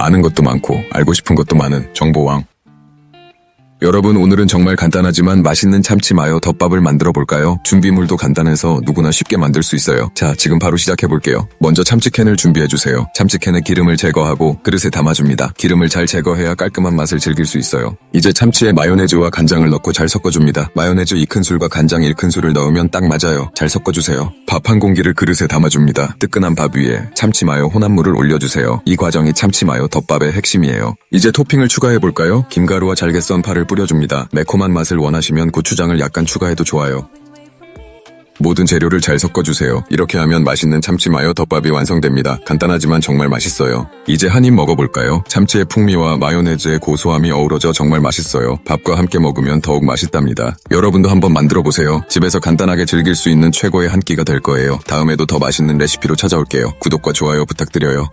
아는 것도 많고 알고 싶은 것도 많은 정보왕. 여러분 오늘은 정말 간단하지만 맛있는 참치 마요 덮밥을 만들어 볼까요? 준비물도 간단해서 누구나 쉽게 만들 수 있어요. 자, 지금 바로 시작해 볼게요. 먼저 참치캔을 준비해 주세요. 참치캔의 기름을 제거하고 그릇에 담아줍니다. 기름을 잘 제거해야 깔끔한 맛을 즐길 수 있어요. 이제 참치에 마요네즈와 간장을 넣고 잘 섞어줍니다. 마요네즈 2큰술과 간장 1큰술을 넣으면 딱 맞아요. 잘 섞어주세요. 밥 한 공기를 그릇에 담아줍니다. 뜨끈한 밥 위에 참치 마요 혼합물을 올려주세요. 이 과정이 참치 마요 덮밥의 핵심이에요. 이제 토핑을 추가해 볼까요? 김가루와 잘게 썬 파를 뿌려줍니다. 매콤한 맛을 원하시면 고추장을 약간 추가해도 좋아요. 모든 재료를 잘 섞어주세요. 이렇게 하면 맛있는 참치 마요 덮밥이 완성됩니다. 간단하지만 정말 맛있어요. 이제 한 입 먹어볼까요? 참치의 풍미와 마요네즈의 고소함이 어우러져 정말 맛있어요. 밥과 함께 먹으면 더욱 맛있답니다. 여러분도 한번 만들어보세요. 집에서 간단하게 즐길 수 있는 최고의 한 끼가 될 거예요. 다음에도 더 맛있는 레시피로 찾아올게요. 구독과 좋아요 부탁드려요.